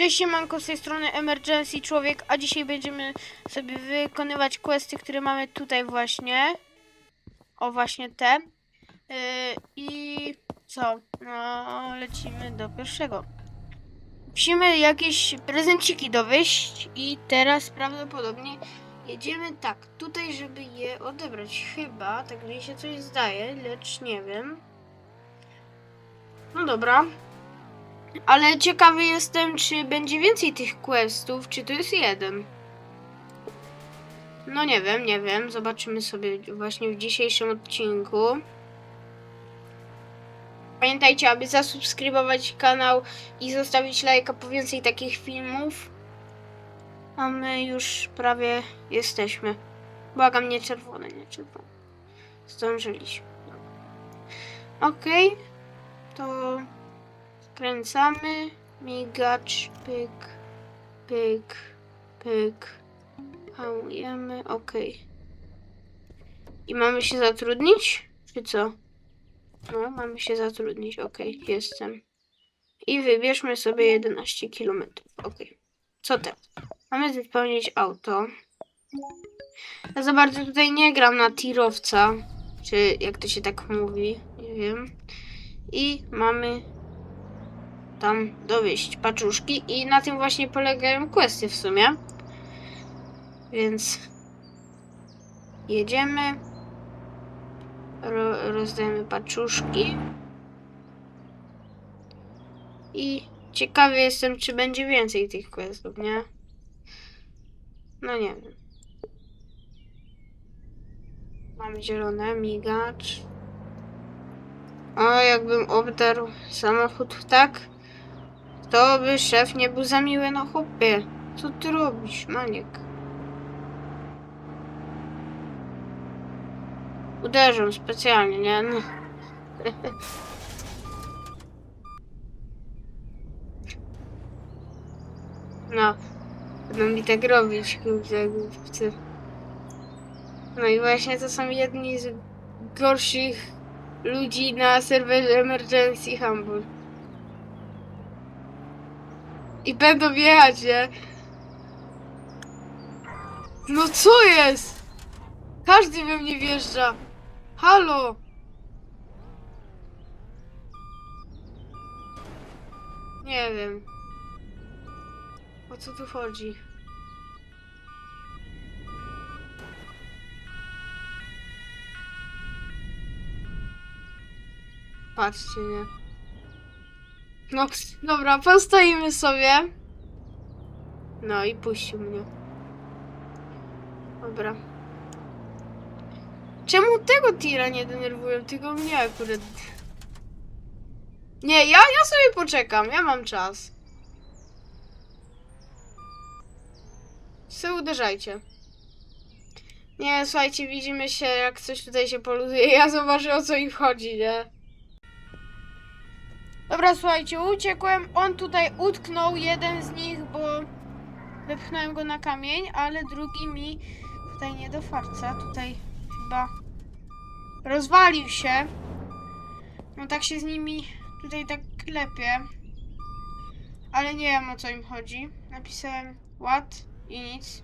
Cześć siemanko, z tej strony Emergency Człowiek, a dzisiaj będziemy sobie wykonywać questy, które mamy tutaj właśnie. O, właśnie te. Yy, I co? No, lecimy do pierwszego. Musimy jakieś prezenciki dowieść i teraz prawdopodobnie jedziemy tak, tutaj, żeby je odebrać. Chyba, tak mi się coś zdaje, lecz nie wiem. No dobra. Ale ciekawy jestem, czy będzie więcej tych questów, czy to jest jeden. No nie wiem, nie wiem. Zobaczymy sobie właśnie w dzisiejszym odcinku. Pamiętajcie, aby zasubskrybować kanał i zostawić lajka po więcej takich filmów. A my już prawie jesteśmy. Błagam, nie czerwone, nie czerwone. Zdążyliśmy. Okej. To Kręcamy, migacz, pyk, pyk, pyk. Hamujemy, ok. I mamy się zatrudnić? Czy co? No, mamy się zatrudnić, ok, jestem. I wybierzmy sobie 11 km, ok. Co teraz? Mamy wypełnić auto. Ja za bardzo tutaj nie gram na tirowca, czy jak to się tak mówi, nie wiem. I mamy tam dowieść paczuszki i na tym właśnie polegają questy w sumie. Więc jedziemy. Ro rozdajemy paczuszki. I ciekawy jestem, czy będzie więcej tych questów, nie? No nie wiem. Mamy zielone, migacz. O, jakbym obdarł samochód tak, to by szef nie był za miły na chłopie. Co ty robisz, maniek? Uderzą specjalnie, nie? No. No, będą mi tak robić, kurde, głupcy. No i właśnie to są jedni z gorszych ludzi na serwerze Emergency Humble. I będą jechać, nie? No co jest? Każdy we mnie wjeżdża. Halo? Nie wiem. O co tu chodzi? Patrzcie, nie? No, dobra, postoimy sobie. No i puścił mnie. Dobra. Czemu tego tira nie denerwują, tylko mnie akurat? Nie, ja, ja sobie poczekam, ja mam czas. Se uderzajcie. Nie, słuchajcie, widzimy się, jak coś tutaj się poluzuje. Ja zobaczę, o co im chodzi, nie? Dobra, słuchajcie, uciekłem. On tutaj utknął, jeden z nich, bo wepchnąłem go na kamień, ale drugi mi tutaj nie do farca. Tutaj chyba rozwalił się. No tak się z nimi tutaj tak klepie. Ale nie wiem o co im chodzi. Napisałem what i nic.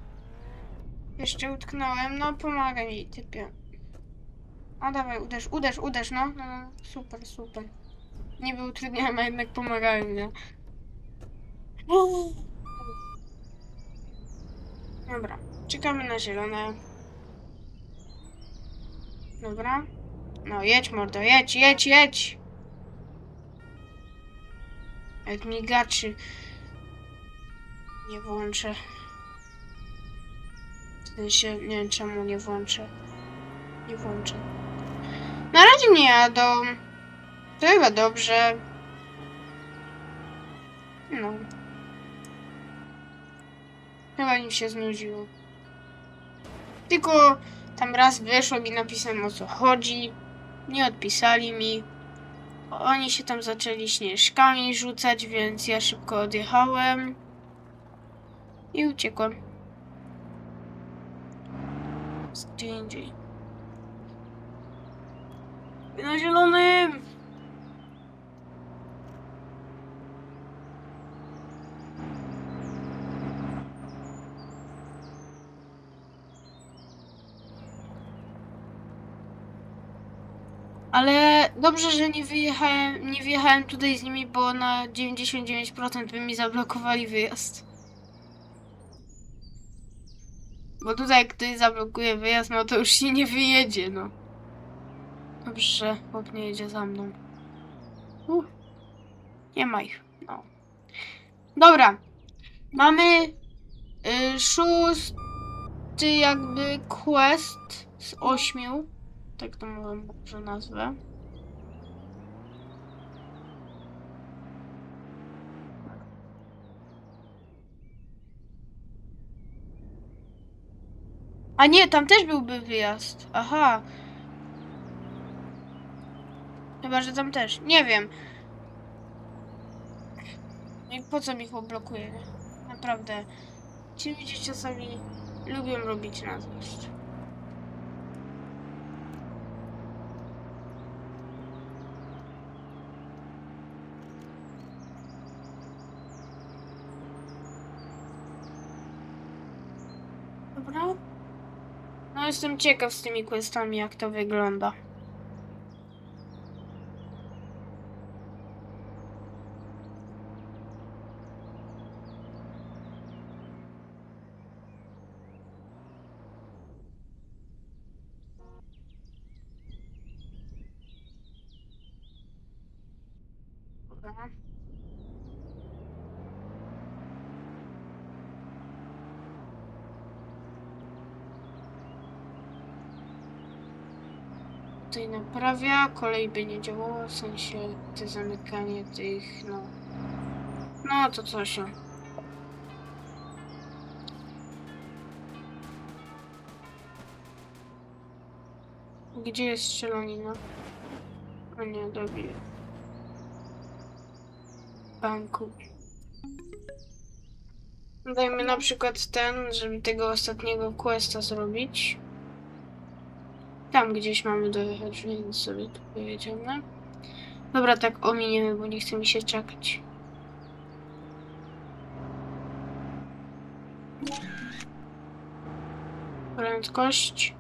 Jeszcze utknąłem. No pomagaj mi, typie. A dawaj, uderz, uderz, uderz, no. no, no super, super. Niby utrudniałem, a jednak pomagałem, nie? Dobra, czekamy na zielone. Dobra. No jedź mordo, jedź, jedź, jedź! Jak migaczy nie włączę. W sensie, nie wiem czemu nie włączę. Nie włączę. Na razie nie jadą. To chyba dobrze. No. Chyba im się znudziło. Tylko tam raz wyszło i napisałem o co chodzi. Nie odpisali mi. Oni się tam zaczęli śnieżkami rzucać, więc ja szybko odjechałem. I uciekłem. Gdzie indziej. Na zielonym! Ale dobrze, że nie wyjechałem, nie wjechałem tutaj z nimi, bo na 99% by mi zablokowali wyjazd. Bo tutaj jak ktoś zablokuje wyjazd, no to już się nie wyjedzie, no. Dobrze, że chłop nie jedzie za mną. Uh, nie ma ich, no. Dobra. Mamy y, szósty jakby quest z ośmiu. Tak to może nazwę. A nie, tam też byłby wyjazd. Aha. Chyba, że tam też. Nie wiem. No I po co mi chłop blokuje? Naprawdę. Ci ludzie czasami lubią robić na złość. Dobra. No jestem ciekaw z tymi questami, jak to wygląda. Dobra. Tutaj naprawia, kolej by nie działała, w sensie te zamykanie tych, no... No to coś. o. Gdzie jest strzelanina? O nie, dobiję. Banku. Dajmy na przykład ten, żeby tego ostatniego questa zrobić. Tam gdzieś mamy dojechać, więc sobie tu pojedziemy. Dobra, tak ominiemy, bo nie chce mi się czekać. Prędkość.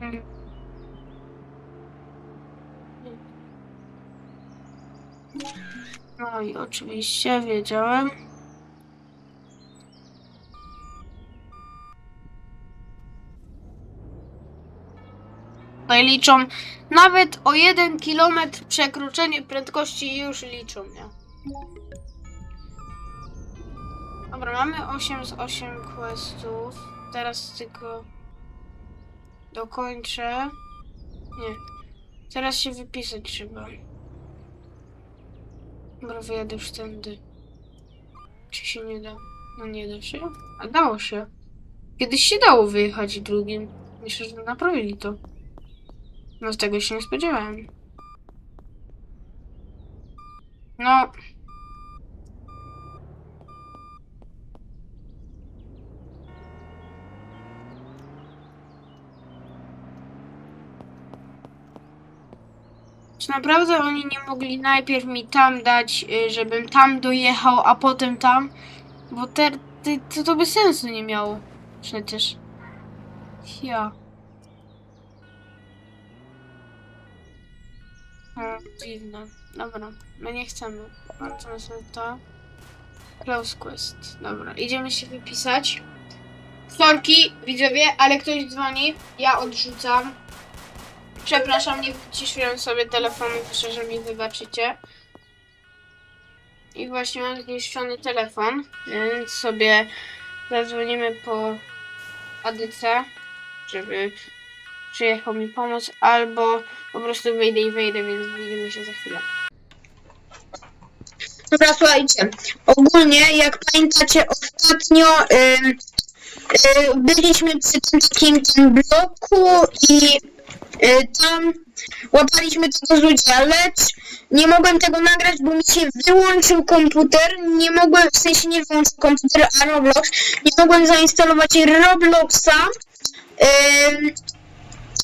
Mm. No i oczywiście wiedziałem. No i liczą nawet o 1 km przekroczenie prędkości już liczą, nie? Dobra, mamy 8 z 8 questów. Teraz tylko dokończę. Nie. Teraz się wypisać trzeba. Dobra, wyjadę już tędy. Czy się nie da? No nie da się. A dało się. Kiedyś się dało wyjechać drugim. Myślę, że naprawili to. No z tego się nie spodziewałem. No. Czy naprawdę oni nie mogli najpierw mi tam dać, y, żebym tam dojechał, a potem tam? Bo te, te, to, to by sensu nie miało. Przecież. Ja. O, dziwne. Dobra, my nie chcemy. Bardzo sobie to. Close quest. Dobra, idziemy się wypisać. Sorki, widzowie, ale ktoś dzwoni. Ja odrzucam. Przepraszam, nie wyciszyłem sobie telefonu, proszę, że mi wybaczycie. I właśnie mam zniszczony telefon, więc sobie zadzwonimy po ADC, żeby przyjechał mi pomóc, albo po prostu wyjdę i wejdę, więc widzimy się za chwilę. Dobra, słuchajcie, ogólnie jak pamiętacie ostatnio ym, y, byliśmy przy tym takim tym bloku i tam łapaliśmy tego złodzieja, lecz nie mogłem tego nagrać, bo mi się wyłączył komputer, nie mogłem, w sensie nie wyłączył komputer, a Roblox, nie mogłem zainstalować Robloxa,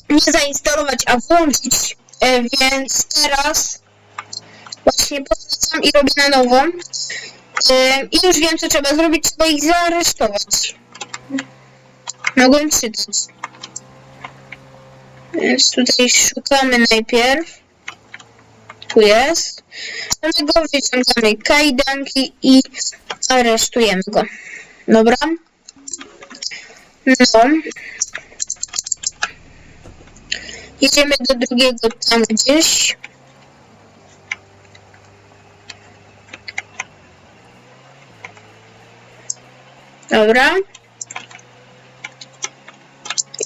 nie zainstalować, a włączyć, y, więc teraz Właśnie powracam i robię na nowo. I już wiem, co trzeba zrobić. Trzeba ich zaaresztować. Mogłem czytać. Więc tutaj szukamy najpierw. Tu jest. Do niego wyciągamy kajdanki i aresztujemy go. Dobra? No. Jedziemy do drugiego tam gdzieś. Dobra.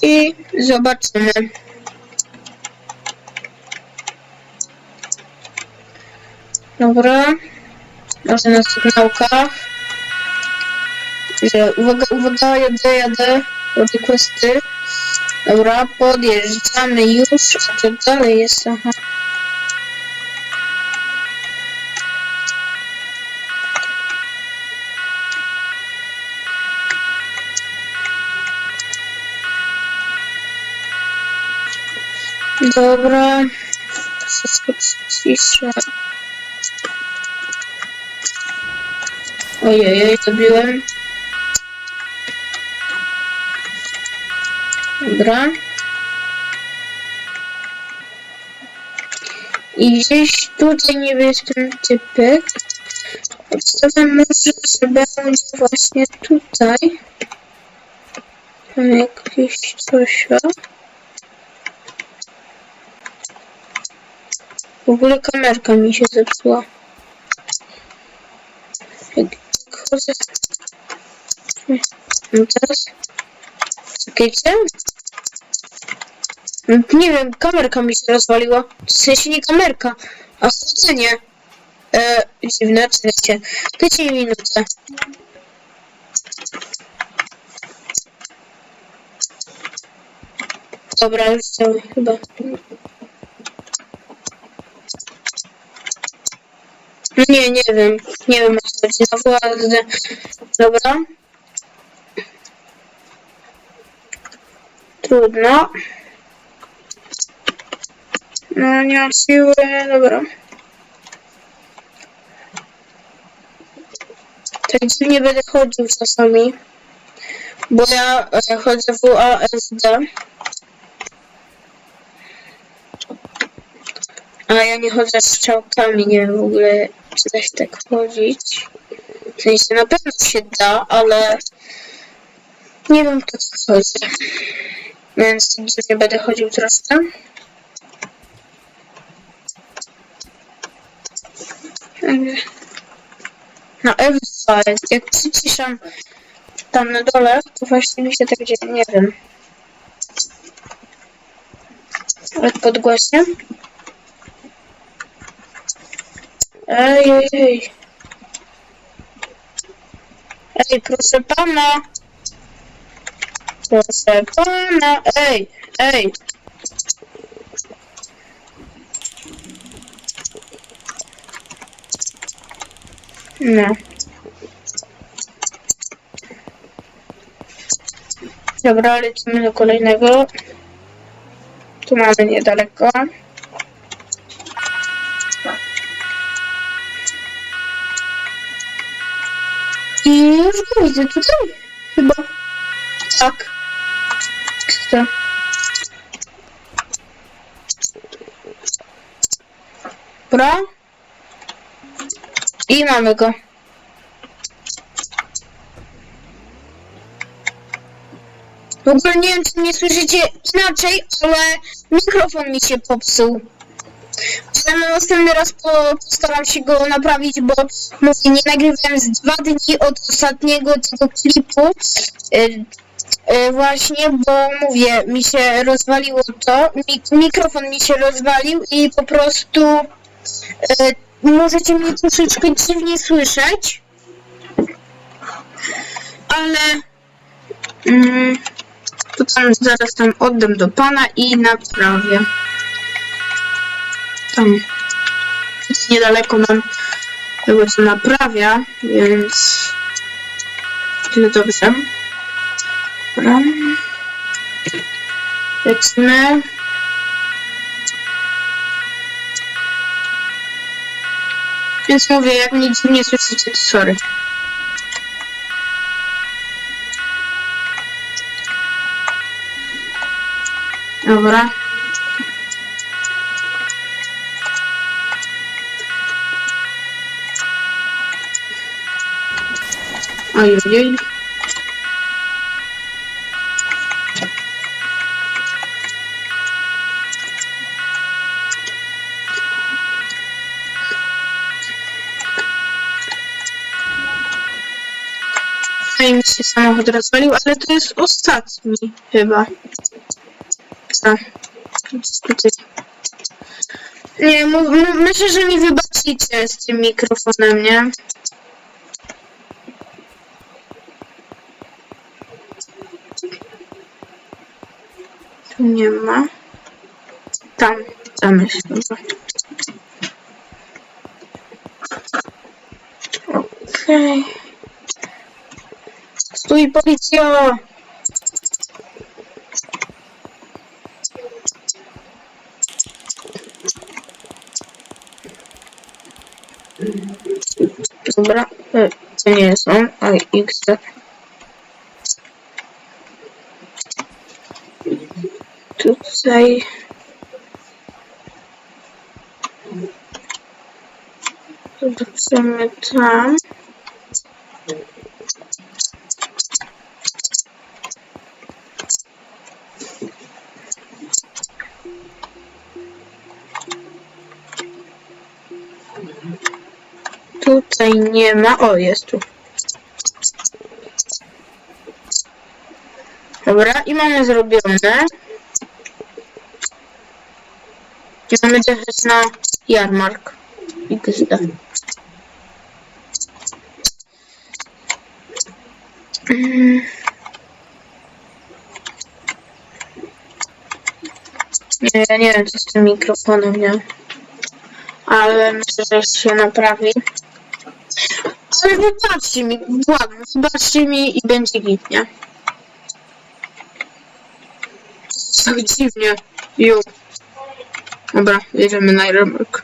I zobaczymy. Dobra. Może na sygnałkach. Że- Uwaga, uwaga, jadę, jadę. Robię questy. Dobra, podjeżdżamy już. A to dalej jest, aha. Dobra. Wszystko ciszę. Ojej, zabiłem. Dobra. I gdzieś tutaj niby jest ten typek. Obstawiam może, że będzie właśnie tutaj. Tam jakieś coś. W ogóle kamerka mi się zepsuła. Jak, jak chodzę... No teraz... Czekajcie. No, Nie wiem, kamerka mi się rozwaliła. W sensie nie kamerka, a chodzenie. E, dziwne, czekajcie. Dajcie mi minutę. Dobra, już cały chyba. Nie, nie wiem. Nie wiem o co chodzi. Władzę. Dobra. Trudno. No nie mam siły. Dobra. Tak dziwnie będę chodził czasami. Bo ja e, chodzę w UASD. A ja nie chodzę z strzałkami, nie wiem w ogóle czy się tak chodzić. W sensie na pewno się da, ale nie wiem kto tak chodzi. Więc dziwnie będę chodził troszkę. No F2 jest, jak przyciszam tam na dole, to właśnie mi się tak dzieje, nie wiem. Podgłośnie. Ej, ej, ej. Ej, proszę pana. Proszę pana. Ej, ej. No. Dobra, lecimy do kolejnego. Tu mamy niedaleko. I już go widzę tutaj. Chyba. Tak. Co? Dobra. I mamy go. W ogóle nie wiem, czy mnie słyszycie inaczej, ale mikrofon mi się popsuł. Na następny raz po, postaram się go naprawić, bo mówię, nie nagrywałem z dwa dni od ostatniego tego klipu. Y, y, właśnie, bo mówię, mi się rozwaliło to, mi, mikrofon mi się rozwalił i po prostu y, możecie mnie troszeczkę dziwnie słyszeć, ale mm, to tam zaraz tam oddam do pana i naprawię. Tam niedaleko mam tego co naprawia, więc tyle dobrze. Dobra. Lecimy. Więc mówię, jak mnie dziwnie słyszycie, to sorry. Dobra. Ojej. Tutaj mi się samochód rozwalił, ale to jest ostatni chyba. Tak. Nie, myślę, że mi wybaczycie z tym mikrofonem, nie? Nie ma. Tam. Dobra. Okej. Stój, policjo! Dobra, e, to nie jest on, a XD. Tutaj... Tam. Tutaj nie ma. O, jest tu. Dobra, i mamy zrobione. I mamy jechać na jarmark. XD. Mm. Nie, ja nie wiem co z tym mikrofonem, nie? Ale myślę, że się naprawi. Ale wybaczcie mi, błagam, wybaczcie mi i będzie git, nie? Tak dziwnie. Ju. Dobra, jedziemy na jarmark.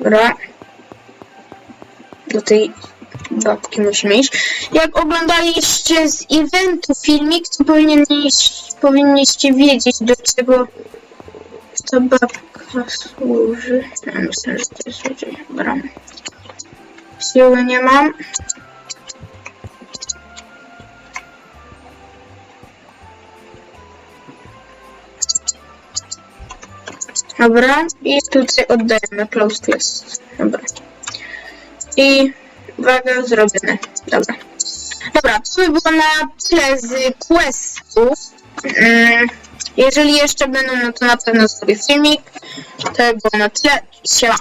Dobra. Do tej babki musimy iść. Jak oglądaliście z eventu filmik, to powinniście, powinniście wiedzieć, do czego ta babka służy. Ja myślę, że to jest ludzie. Siły nie mam. Dobra, i tutaj oddajemy close class. Dobra. I uwaga, zrobione. Dobra. Dobra, to by było na tyle z questów. Mm, Jeżeli jeszcze będą, no to na pewno zrobię filmik. To by było na tyle. Siema.